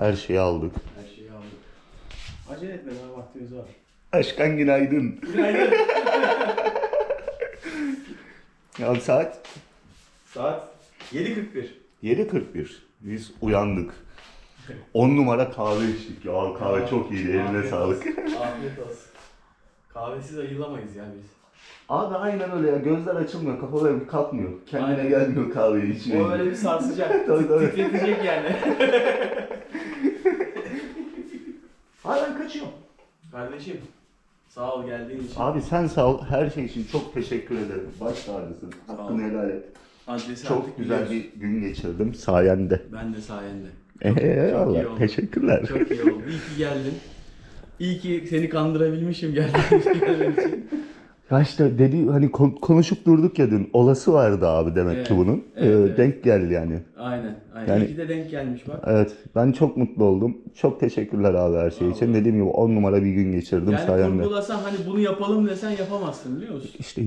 Her şeyi aldık. Her şeyi aldık. Acele etme daha vaktimiz var. Aşkan günaydın. Günaydın. Ya saat Saat 7.41. 7.41. Biz uyandık. 10 numara kahve içtik. Ya kahve çok iyiydi. Eline sağlık. Afiyet olsun. Kahvesiz ayılamayız ya biz. Abi aynen öyle ya. Gözler açılmıyor. Kafa böyle bir kalkmıyor. Kendine Aynen. gelmiyor kahveyi içmeye. O öyle bir sarsacak. Tabii, tabii. Titretecek yani. Abi ben kaçıyorum. Kardeşim sağ ol geldiğin için. Abi sen sağ ol. Her şey için çok teşekkür ederim. Baş tacısın. Hakkını helal et. Adresi Çok artık güzel biliyorsun. bir gün geçirdim sayende. Ben de sayende. Eyvallah. iyi oldu. Teşekkürler. Çok iyi oldu. İyi ki geldin. İyi ki seni kandırabilmişim geldiğin için. Ya işte dedi hani kon- konuşup durduk ya dün. Olası vardı abi demek Evet, ki bunun. evet, Ee, evet. Denk geldi yani. Aynen. aynen. Yani- İyi ki de denk gelmiş bak. Evet. Ben çok mutlu oldum. Çok teşekkürler abi her şey için. Dediğim gibi 10 numara bir gün geçirdim Yani sayende. kurgulasan hani bunu yapalım desen yapamazsın biliyor musun? İşte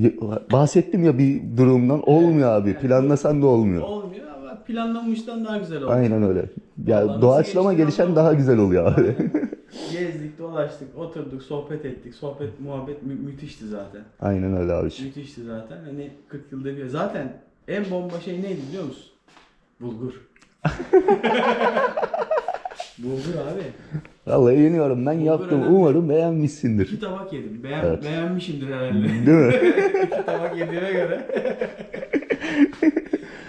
bahsettim ya bir durumdan. Olmuyor abi. Evet. Planlasan da olmuyor. Olmuyor ama planlanmıştan daha güzel oldu. Aynen öyle. Ya Vallahi nasıl doğaçlama gelişen daha güzel oluyor abi. Gezdik, dolaştık, oturduk, sohbet ettik. Sohbet, muhabbet mü- müthişti zaten. Aynen öyle abi. Müthişti zaten. Hani 40 yılda bir. Zaten en bomba şey neydi biliyor musun? Bulgur. Bulgur abi. Vallahi yeniyorum. Ben Bulgur yaptım. önemli. Umarım beğenmişsindir. İki tabak yedim. Beğen, Evet. Beğenmişimdir herhalde. Değil mi? İki tabak yediğime göre.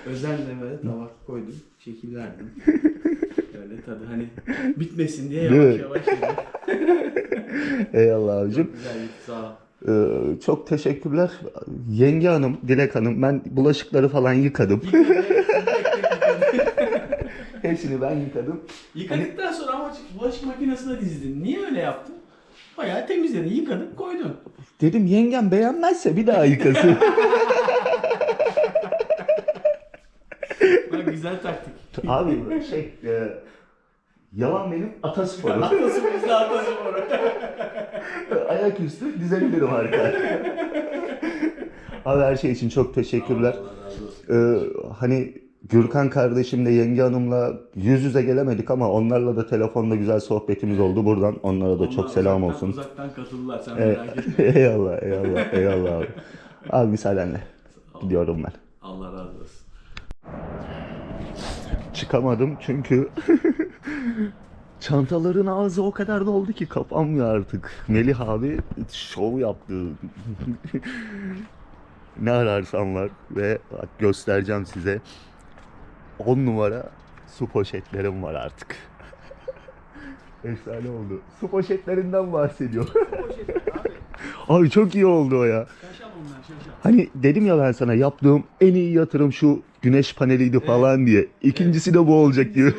Özenle böyle tabak koydum. Şekil verdim. Tadı hani bitmesin diye Değil yavaş mi? yavaş. Eyvallah abicim. Çok güzel sağ ol. Ee, çok teşekkürler. Yenge hanım, Dilek hanım ben bulaşıkları falan yıkadım. Hepsini ben yıkadım. Yıkadıktan sonra ama bulaşık makinesine dizdin. Niye öyle yaptın? Bayağı temizledin, yıkadın, koydun. Dedim yengem beğenmezse bir daha yıkasın. Bak güzel taktik. Abi şey e, yalan benim atasporu. Atası bizde atası var. Ayaküstü dizebilirim harika. Abi her şey için çok teşekkürler. Ee, hani Gürkan kardeşimle yenge hanımla yüz yüze gelemedik ama onlarla da telefonda güzel sohbetimiz oldu. Buradan onlara da çok Onlar selam uzaktan- olsun. Uzaktan katıldılar sen Evet. merak etme. eyvallah, eyvallah, eyvallah abi. Abi müsaadenle gidiyorum ben. Allah razı olsun. Çıkamadım çünkü çantaların ağzı o kadar doldu ki kapamıyor artık. Melih abi şov yaptı. ne ararsam var ve bak göstereceğim size. 10 numara su poşetlerim var artık. Efsane oldu. Su poşetlerinden bahsediyor. Abi. Çok iyi oldu o ya. Onlar. Hani dedim ya ben sana yaptığım en iyi yatırım şu güneş paneliydi falan diye. İkincisi de bu olacak diyor.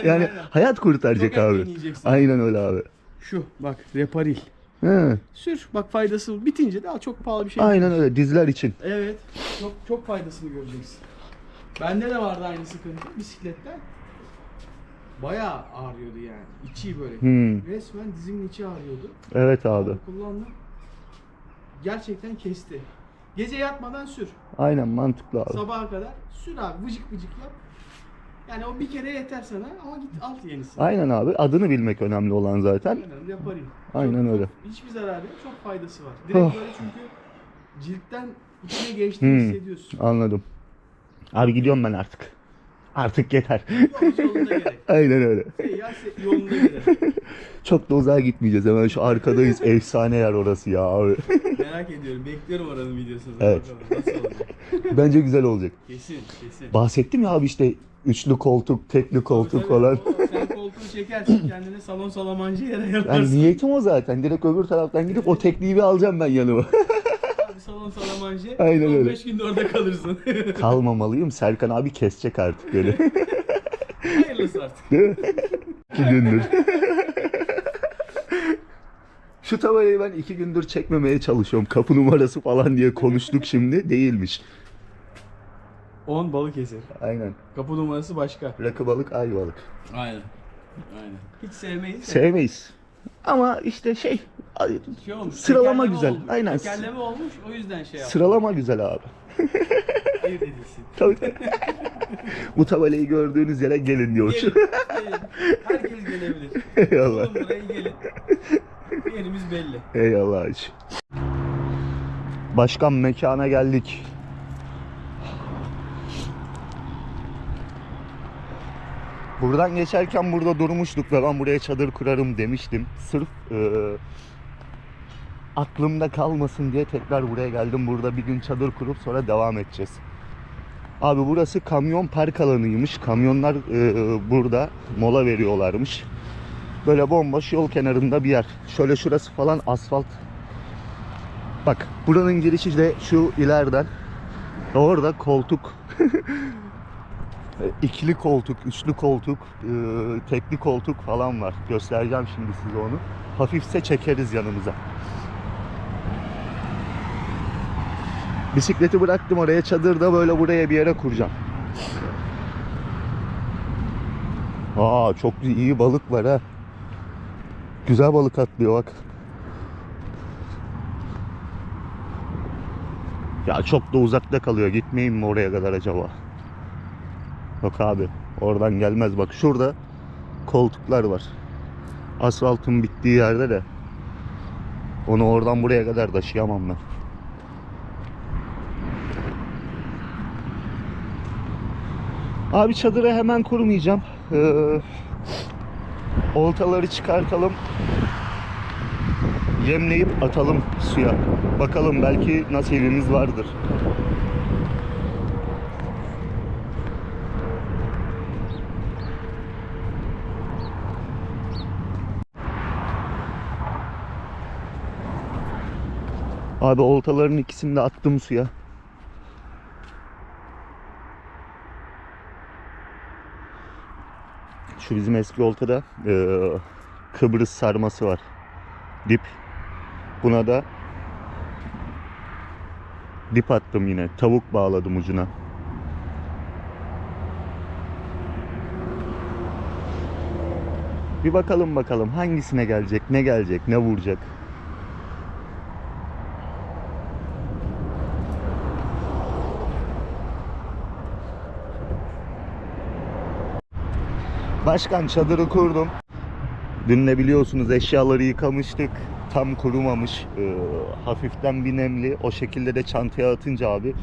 Aynen Yani aynen. hayat kurtaracak Çok abi. Aynen öyle abi. Şu bak reparil. He, Sür bak faydası bitince daha çok pahalı bir şey. aynen öyle dizler için. Evet. Çok çok faydasını göreceksin. Bende de vardı aynı sıkıntı bisikletten. Bayağı ağrıyordu yani. İçi böyle. Hmm, Resmen dizimin içi ağrıyordu. evet abi. Kullandım. Gerçekten kesti. Gece yatmadan sür. Aynen mantıklı abi. Sabaha kadar sür abi vıcık vıcık yap. Yani o bir kere yeter sana ama git alt yenisini. Aynen abi. Adını bilmek önemli olan zaten. Aynen yaparım. Aynen Çok- öyle. hiçbir zararı yok. Çok faydası var. Direkt Oh. böyle çünkü ciltten içine geçtiğini Hmm. hissediyorsun. Anladım. Abi gidiyorum ben artık. Artık yeter. Yolunda gerek. Aynen öyle. Seyyar se- yolunda gider. Çok da uzağa gitmeyeceğiz. Hemen şu arkadayız. Efsane yer orası ya abi. Merak ediyorum. Bekliyorum oranın videosunu. Evet. Bakalım nasıl olacak. Bence güzel olacak. Kesin, kesin. Bahsettim ya abi işte üçlü koltuk, tekli koltuk Tabii, falan. Sen koltuğu çekersin kendine salon salamancı yere Yani yaparsın. niyetim o zaten. Direkt öbür taraftan gidip o tekliği bir alacağım ben yanıma. Abi salon salamancı. Aynen öyle. 15 günde orada kalırsın. Kalmamalıyım. Serkan abi kesecek artık beni. Hayırlısı artık. Değil mi? İki gündür. Şu tabelayı ben iki gündür çekmemeye çalışıyorum. Kapı numarası falan diye konuştuk şimdi. Değilmiş. 10 balık eser. Aynen. Kapı numarası başka. Rakı balık, ay balık. Aynen. Aynen. Hiç sevmeyiz. de Sevmeyiz. Ama işte şey Şey olmuş. Sıralama tekerleme güzel, olmuş. aynen. Tekerleme olmuş o yüzden şey yaptım. sıralama güzel abi. Ayırt edilsin. Tabii. Bu tabelayı gördüğünüz yere gelin diyor. Gelin, gelin. Herkes gelebilir. Eyvallah. Oğlum buraya gelin. Yerimiz belli. Eyvallah hacı. Başkan mekana geldik. Buradan geçerken burada durmuştuk ve ben buraya çadır kurarım demiştim. Sırf eee, aklımda kalmasın diye tekrar buraya geldim. Burada bir gün çadır kurup sonra devam edeceğiz. Abi burası kamyon park alanıymış. Kamyonlar eee, burada mola veriyorlarmış. Böyle bomboş yol kenarında bir yer. Şöyle şurası falan asfalt. Bak buranın girişi de şu ileriden. Orada koltuk. ikili koltuk, üçlü koltuk, e, tekli koltuk falan var. Göstereceğim şimdi size onu. Hafifse çekeriz yanımıza. Bisikleti bıraktım oraya çadırda böyle buraya bir yere kuracağım. Aa çok iyi balık var ha. Güzel balık atlıyor bak. Ya çok da uzakta kalıyor. Gitmeyeyim mi oraya kadar acaba? Yok abi. Oradan gelmez. Bak şurada koltuklar var. Asfaltın bittiği yerde de. Onu oradan buraya kadar taşıyamam ben. Abi çadırı hemen kurmayacağım. Ee, oltaları çıkartalım. Yemleyip atalım suya. Bakalım belki nasibimiz vardır. Abi oltaların ikisini de attım suya. Şu bizim eski oltada eee, Kıbrıs sarması var. Dip. Buna da dip attım yine. Tavuk bağladım ucuna. Bir bakalım bakalım hangisine gelecek, ne gelecek, ne vuracak. Başkan çadırı kurdum. Dün de biliyorsunuz eşyaları yıkamıştık. Tam kurumamış. Ee, hafiften bir nemli. O şekilde de çantaya atınca abi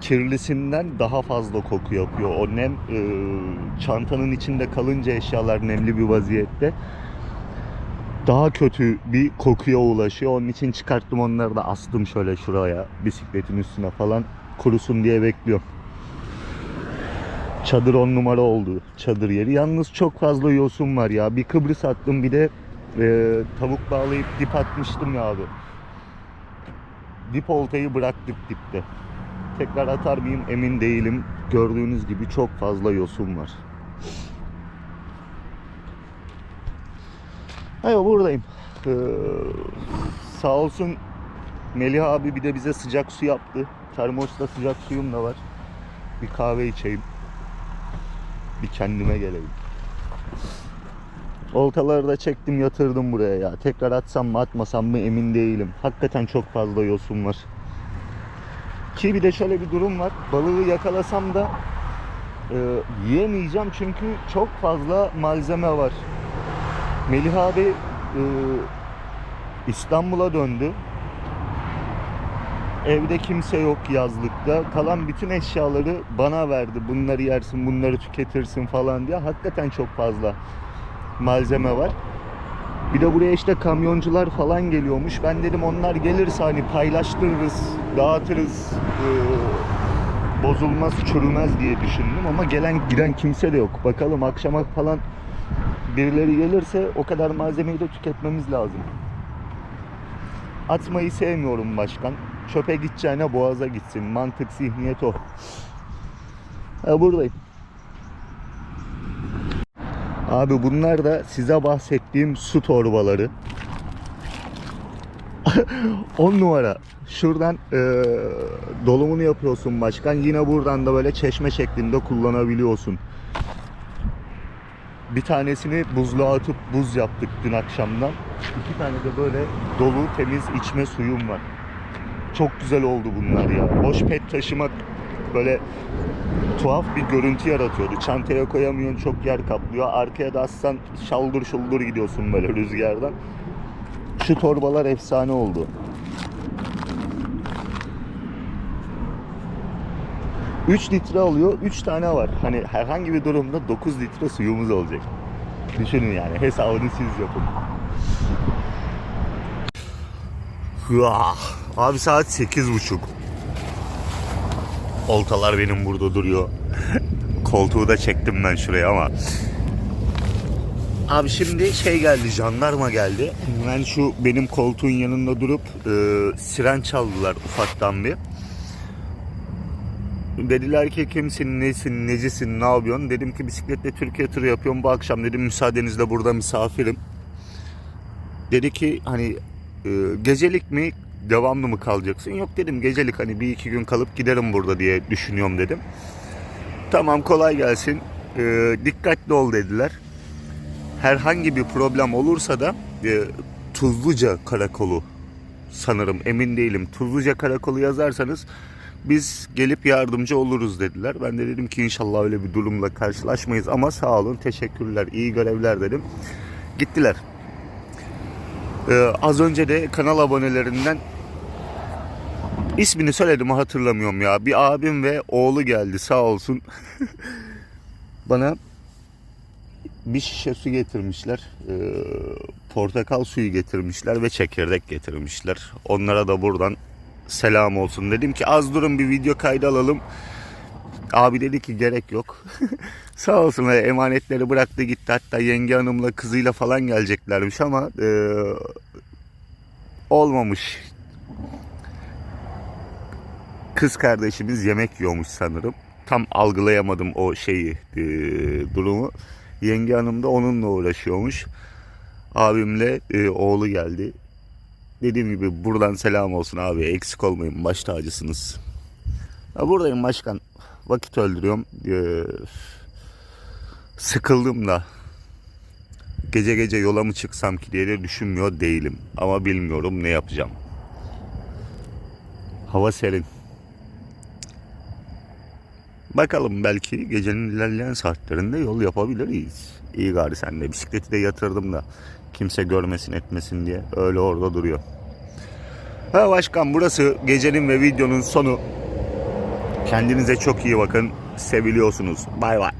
kirlisinden daha fazla koku yapıyor. O nem e, çantanın içinde kalınca eşyalar nemli bir vaziyette daha kötü bir kokuya ulaşıyor. Onun için çıkarttım onları da astım şöyle şuraya bisikletin üstüne falan kurusun diye bekliyorum. Çadır on numara oldu çadır yeri. Yalnız çok fazla yosun var ya. Bir Kıbrıs attım bir de e, tavuk bağlayıp dip atmıştım ya abi. Dip oltayı bıraktık dipte. Tekrar atar mıyım emin değilim. Gördüğünüz gibi çok fazla yosun var. Hayır buradayım. Ee, sağ olsun Melih abi bir de bize sıcak su yaptı. Termosta sıcak suyum da var. Bir kahve içeyim. Bir kendime geleyim. Oltaları da çektim yatırdım buraya ya. Tekrar atsam mı atmasam mı emin değilim. Hakikaten çok fazla yosun var. Ki bir de şöyle bir durum var. Balığı yakalasam da e, yiyemeyeceğim çünkü çok fazla malzeme var. Melih abi e, İstanbul'a döndü. Evde kimse yok yazlıkta. Kalan bütün eşyaları bana verdi. Bunları yersin, bunları tüketirsin falan diye. Hakikaten çok fazla malzeme var. Bir de buraya işte kamyoncular falan geliyormuş. Ben dedim onlar gelirse hani paylaştırırız, dağıtırız, e, bozulmaz, çürümez diye düşündüm. Ama gelen giren kimse de yok. Bakalım akşama falan birileri gelirse o kadar malzemeyi de tüketmemiz lazım. Atmayı sevmiyorum başkan. Çöpe gideceğine boğaza gitsin. Mantık, zihniyet o. Ha, buradayım. Abi bunlar da size bahsettiğim su torbaları. 10 numara. Şuradan eee, dolumunu yapıyorsun başkan. Yine buradan da böyle çeşme şeklinde kullanabiliyorsun. Bir tanesini buzluğa atıp buz yaptık dün akşamdan. İki tane de böyle dolu temiz içme suyum var. Çok güzel oldu bunlar ya. Boş pet taşımak böyle tuhaf bir görüntü yaratıyordu. Çantaya koyamıyorsun çok yer kaplıyor. Arkaya da aslan şaldır şuldur gidiyorsun böyle rüzgardan. Şu torbalar efsane oldu. 3 litre alıyor, 3 tane var. Hani herhangi bir durumda 9 litre suyumuz olacak. Düşünün yani hesabını siz yapın. Hıah. Abi saat 8.30. Oltalar benim burada duruyor. Koltuğu da çektim ben şuraya ama. Abi şimdi şey geldi, jandarma geldi. Ben şu benim koltuğun yanında durup e, siren çaldılar ufaktan bir. Dediler ki kimsin, nesin, necisin, ne yapıyorsun? Dedim ki bisikletle Türkiye turu yapıyorum. Bu akşam dedim müsaadenizle burada misafirim. Dedi ki hani e, gecelik mi, devamlı mı kalacaksın? Yok dedim gecelik hani bir iki gün kalıp giderim burada diye düşünüyorum dedim. Tamam kolay gelsin. E, dikkatli ol dediler. Herhangi bir problem olursa da e, Tuzluca Karakolu sanırım emin değilim. Tuzluca Karakolu yazarsanız biz gelip yardımcı oluruz dediler. Ben de dedim ki inşallah öyle bir durumla karşılaşmayız ama sağ olun teşekkürler iyi görevler dedim. Gittiler. Ee, az önce de kanal abonelerinden ismini söyledim hatırlamıyorum ya. Bir abim ve oğlu geldi sağ olsun. Bana bir şişe su getirmişler. Ee, portakal suyu getirmişler ve çekirdek getirmişler. Onlara da buradan selam olsun. Dedim ki az durun bir video kaydı alalım. Abi dedi ki gerek yok. Sağ olsun e, emanetleri bıraktı gitti. Hatta yenge hanımla kızıyla falan geleceklermiş ama e, olmamış. Kız kardeşimiz yemek yiyormuş sanırım. Tam algılayamadım o şeyi, e, durumu. Yenge hanım da onunla uğraşıyormuş. Abimle e, oğlu geldi. Dediğim gibi buradan selam olsun abi. Eksik olmayın. Baş tacısınız. Ya buradayım başkan. Vakit öldürüyorum. Ee, sıkıldım da. Gece gece yola mı çıksam ki diye de düşünmüyor değilim. Ama bilmiyorum ne yapacağım. Hava serin. Bakalım belki gecenin ilerleyen saatlerinde yol yapabiliriz. İyi gari sen de. Bisikleti de yatırdım da kimse görmesin etmesin diye. Öyle orada duruyor. Ha başkan burası gecenin ve videonun sonu. Kendinize çok iyi bakın. Seviliyorsunuz. Bay bay.